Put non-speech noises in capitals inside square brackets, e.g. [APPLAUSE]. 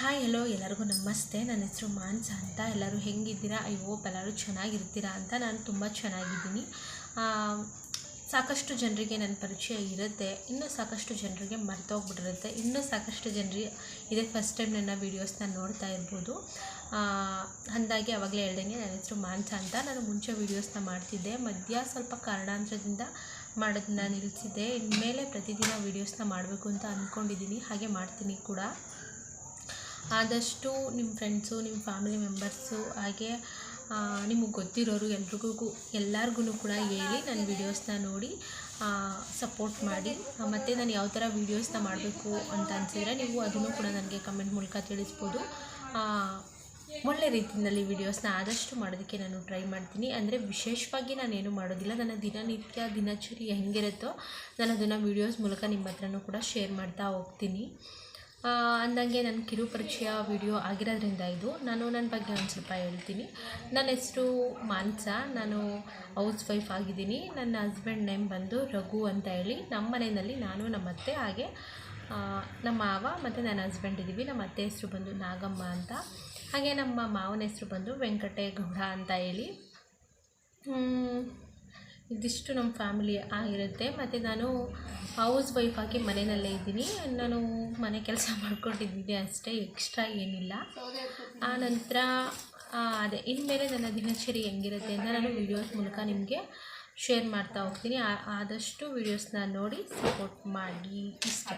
Hi hello ಎಲ್ಲರಿಗೂ ನಮಸ್ತೆ. ನನ್ನ ಹೆಸರು ಮಾನ್ಸ ಅಂತ. ಎಲ್ಲರೂ ಹೆಂಗಿದ್ದೀರಾ? ಐ ಹೋಪ್ ಎಲ್ಲರೂ ಚೆನ್ನಾಗಿರ್ತೀರಾ ಅಂತ ನಾನು ತುಂಬ ಚೆನ್ನಾಗಿದ್ದೀನಿ. ಸಾಕಷ್ಟು ಜನರಿಗೆ ನನ್ನ ಪರಿಚಯ ಇರುತ್ತೆ. ಇನ್ನೂ ಸಾಕಷ್ಟು ಜನರಿಗೆ ಮರ್ತೋಗ್ಬಿಟ್ಟಿರುತ್ತೆ. ಇನ್ನೂ ಸಾಕಷ್ಟು ಜನರಿಗೆ ಇದೇ ಫಸ್ಟ್ ಟೈಮ್ ನನ್ನ ವೀಡಿಯೋಸ್ನ ನೋಡ್ತಾ ಇರ್ಬೋದು. ಅಂದಾಗೆ ಅವಾಗಲೇ ಹೇಳ್ದಂಗೆ ನನ್ನ ಹೆಸರು ಮಾನ್ಸ ಅಂತ. ನಾನು ಮುಂಚೆ ವೀಡಿಯೋಸ್ನ ಮಾಡ್ತಿದ್ದೆ. ಮಧ್ಯ ಸ್ವಲ್ಪ ಕಾರಣಾಂತರದಿಂದ ಮಾಡೋದನ್ನ ನಿಲ್ಲಿಸಿದ್ದೆ. ಇನ್ಮೇಲೆ ಪ್ರತಿದಿನ ವೀಡಿಯೋಸ್ನ ಮಾಡಬೇಕು ಅಂತ ಅಂದ್ಕೊಂಡಿದ್ದೀನಿ ಹಾಗೆ ಮಾಡ್ತೀನಿ ಕೂಡ. ಆದಷ್ಟು ನಿಮ್ಮ ಫ್ರೆಂಡ್ಸು ನಿಮ್ಮ ಫ್ಯಾಮಿಲಿ ಮೆಂಬರ್ಸು ಹಾಗೆ ನಿಮಗೆ ಗೊತ್ತಿರೋರು ಎಲ್ರಿಗೂ ಎಲ್ಲರಿಗೂ ಕೂಡ ಹೇಳಿ ನನ್ನ ವೀಡಿಯೋಸ್ನ ನೋಡಿ ಸಪೋರ್ಟ್ ಮಾಡಿ. ಮತ್ತು ನಾನು ಯಾವ ಥರ ವೀಡಿಯೋಸ್ನ ಮಾಡಬೇಕು ಅಂತ ಅನ್ಸಿದ್ರೆ ನೀವು ಅದನ್ನು ಕೂಡ ನನಗೆ ಕಮೆಂಟ್ ಮೂಲಕ ತಿಳಿಸ್ಬೋದು. ಒಳ್ಳೆ ರೀತಿಯಲ್ಲಿ ವೀಡಿಯೋಸ್ನ ಆದಷ್ಟು ಮಾಡೋದಕ್ಕೆ ನಾನು ಟ್ರೈ ಮಾಡ್ತೀನಿ. ಅಂದರೆ ವಿಶೇಷವಾಗಿ ನಾನೇನು ಮಾಡೋದಿಲ್ಲ. ನನ್ನ ದಿನನಿತ್ಯ ದಿನಚರಿ ಹೆಂಗಿರುತ್ತೋ, ನಾನು ಅದನ್ನು ವೀಡಿಯೋಸ್ ಮೂಲಕ ನಿಮ್ಮ ಹತ್ರನೂ ಕೂಡ ಶೇರ್ ಮಾಡ್ತಾ ಹೋಗ್ತೀನಿ. ಅಂದಂಗೆ ನನ್ನ ಕಿರುಪರಿಚಯ ವಿಡಿಯೋ ಆಗಿರೋದ್ರಿಂದ ಇದು. ನಾನು ನನ್ನ ಬಗ್ಗೆ ಒಂದು ಸ್ವಲ್ಪ ಹೇಳ್ತೀನಿ. ನನ್ನ ಹೆಸರು ಮಾನ್ಸ. ನಾನು ಹೌಸ್ ವೈಫ್ ಆಗಿದ್ದೀನಿ. ನನ್ನ ಹಸ್ಬೆಂಡ್ ನೇಮ್ ಬಂದು ರಘು ಅಂತ ಹೇಳಿ. ನಮ್ಮ ಮನೆಯಲ್ಲಿ ನಾನು ನಮ್ಮ ಅತ್ತೆ, ಹಾಗೆ ನಮ್ಮ ಮಾವ ಮತ್ತು ನನ್ನ ಹಸ್ಬೆಂಡ್ ಇದ್ದೀವಿ ನಮ್ಮ ಅತ್ತೆ ಹೆಸರು ಬಂದು ನಾಗಮ್ಮ ಅಂತ. ಹಾಗೆ ನಮ್ಮ ಮಾವನ ಹೆಸರು ಬಂದು ವೆಂಕಟೇಗೌಡ ಅಂತ ಹೇಳಿ. ಇದಿಷ್ಟು ನಮ್ಮ ಫ್ಯಾಮಿಲಿ ಆಗಿರುತ್ತೆ. ಮತ್ತು ನಾನು ಹೌಸ್ ವೈಫ್ ಆಗಿ ಮನೆಯಲ್ಲೇ ಇದ್ದೀನಿ. ನಾನು ಮನೆ ಕೆಲಸ [LAUGHS] ಮಾಡ್ಕೊಂಡಿದ್ದೀನಿ ಅಷ್ಟೇ, ಎಕ್ಸ್ಟ್ರಾ ಏನಿಲ್ಲ. ಆ ನಂತರ ಅದೇ, ಇನ್ಮೇಲೆ ನನ್ನ ದಿನಚರಿ ಹೆಂಗಿರುತ್ತೆ ಅಂತ ನಾನು ವಿಡಿಯೋಸ್ ಮೂಲಕ ನಿಮಗೆ ಶೇರ್ ಮಾಡ್ತಾ ಹೋಗ್ತೀನಿ. ಆದಷ್ಟು ವೀಡಿಯೋಸ್ನ ನೋಡಿ ಸಪೋರ್ಟ್ ಮಾಡಿ. ಇಷ್ಟ.